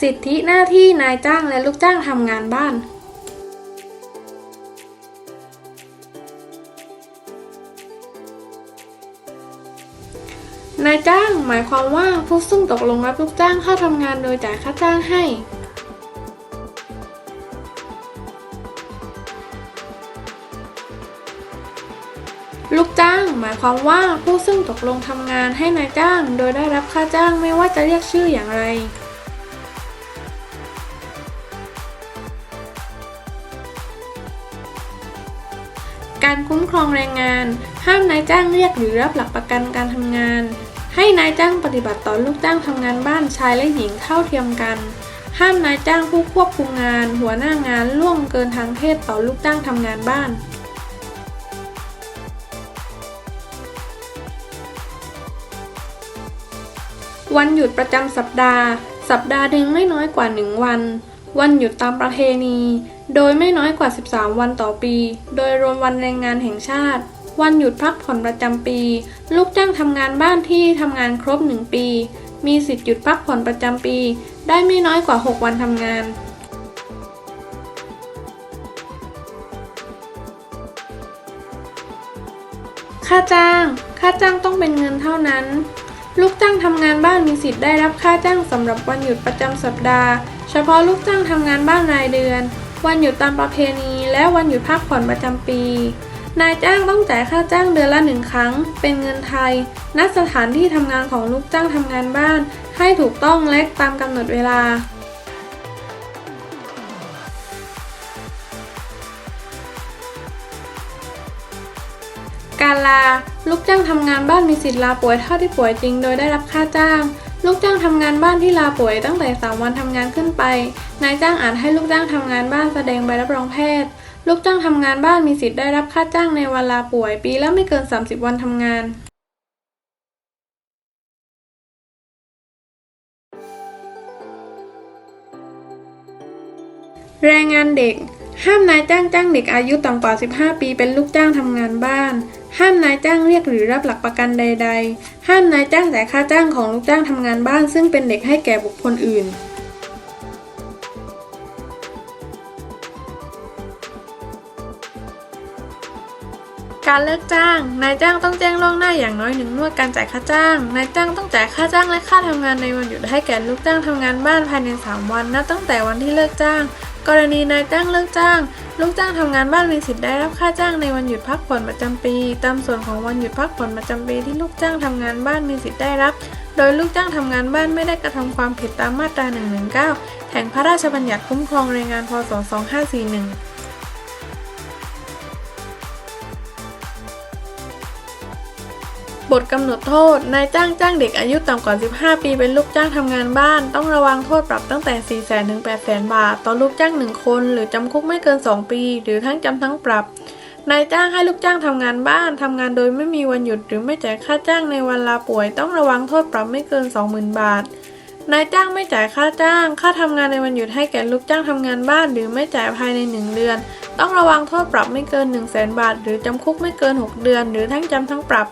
สิทธิหน้าที่นายจ้างและลูกจ้างทำงานบ้าน นายจ้างหมายความว่าผู้ซึ่งตกลงรับลูกจ้างเข้าทำงานโดยจ่ายค่าจ้างให้ลูกจ้าง หมายความว่าผู้ซึ่งตกลงทำงานให้นายจ้าง โดยได้รับค่าจ้างไม่ว่าจะเรียกชื่ออย่างไร การคุ้มครองแรงงาน ห้ามนายจ้างเรียกหรือรับหลักประกันการทำงาน ให้นายจ้างปฏิบัติต่อลูกจ้างทำงานบ้านชายและหญิงเท่าเทียมกัน ห้ามนายจ้างผู้ควบคุมงาน หัวหน้างานล่วงเกินทางเพศต่อลูกจ้างทำงานบ้านวันหยุดประจำสัปดาห์ สัปดาห์หนึ่งไม่น้อยกว่า 1 วัน วันหยุดตามประเพณี โดยไม่น้อยกว่า 13 วันต่อปี โดยรวมวันแรงงานแห่งชาติ วันหยุดพักผ่อนประจำปี ลูกจ้างทำงานบ้านที่ทำงานครบ 1 ปี มีสิทธิ์หยุดพักผ่อนประจำปี ได้ไม่น้อยกว่า 6 วันทำงานค่าจ้าง ค่าจ้างต้องเป็นเงินเท่านั้น ลูกจ้างทำงานบ้านมีสิทธิ์ได้รับค่าจ้างสำหรับวันหยุดประจำสัปดาห์ เฉพาะลูกจ้างทำงานบ้านรายเดือน วันหยุดตามประเพณี และวันหยุดพักผ่อนประจำปี นายจ้างต้องจ่ายค่าจ้างเดือนละหนึ่งครั้ง เป็นเงินไทย ณ สถานที่ทำงานของลูกจ้างทำงานบ้าน ให้ถูกต้องและตามกำหนดเวลาการลา ลูกจ้างทำงานบ้านมีสิทธิ์ลาป่วยเท่าที่ป่วยจริงโดยได้รับค่าจ้าง ลูกจ้างทำงานบ้านที่ลาป่วยตั้งแต่ 3 วันทำงานขึ้นไป นายจ้างอาจให้ลูกจ้างทำงานบ้านแสดงใบรับรองแพทย์ ลูกจ้างทำงานบ้านมีสิทธิ์ได้รับค่าจ้างในวันลาป่วย ปีละไม่เกิน 30 วันทำงานแรงงานเด็ก ห้ามนายจ้างจ้างเด็กอายุต่ำกว่า 15 ปีเป็นลูกจ้างทำงานบ้าน ห้ามนายจ้างเรียกหรือรับหลักประกันใด ๆ ห้ามนายจ้างจ่ค่าจ้างของลูกจ้างทำงานบ้าน ซึ่งเป็นเด็กให้แก่บุคคลอื่น การเลิกจ้าง นายจ้างต้องแจ้งล่วงหน้าอย่างน้อยหนึ่งงวดการจ่ายค่าจ้าง นายจ้างต้องจ่ายค่าจ้างและค่าทำงานในวันหยุดให้แก่ลูกจ้างทำงานบ้านภายใน 3 วันนับตั้งแต่วันที่เลิกจ้าง กรณีนายจ้างเลิกจ้าง ลูกจ้างทำงานบ้านมีสิทธิ์ได้รับค่าจ้างในวันหยุดพักผ่อนประจำปี ตามส่วนของวันหยุดพักผ่อนประจำปีที่ลูกจ้างทำงานบ้านมีสิทธิ์ได้รับ โดยลูกจ้างทำงานบ้านไม่ได้กระทำความผิดตามมาตรา 119 แห่งพระราชบัญญัติคุ้มครองแรงงานพศ 2541 บทกำหนดโทษ นายจ้างจ้างเด็กอายุต่ำกว่า 15 ปีเป็นลูกจ้างทำงานบ้าน ต้องระวังโทษปรับตั้งแต่ 4 0 0 0 0ถึง8 0 0 0 0 บาท ต่อลูกจ้าง 1 คน หรือจำคุกไม่เกิน 2 ปี หรือทั้งจำทั้งปรับ นายจ้างให้ลูกจ้างทำงานบ้านทำงานโดยไม่มีวันหยุดหรือไม่จ่ายค่าจ้างในวันลาป่วย ต้องระวังโทษปรับไม่เกิน 20,000 บาท นายจ้างไม่จ่ายค่าจ้าง ค่าทำงานในวันหยุดให้แก่ลูกจ้างทำงานบ้าน หรือไม่จ่ายภายใน 1 เดือน ต้องระวังโทษปรับไม่เกิน 1 0 0 0 0แบาท หรือจำคุกไม่เกิน 6 เดือน หรือทั้งจำทั้งปรับ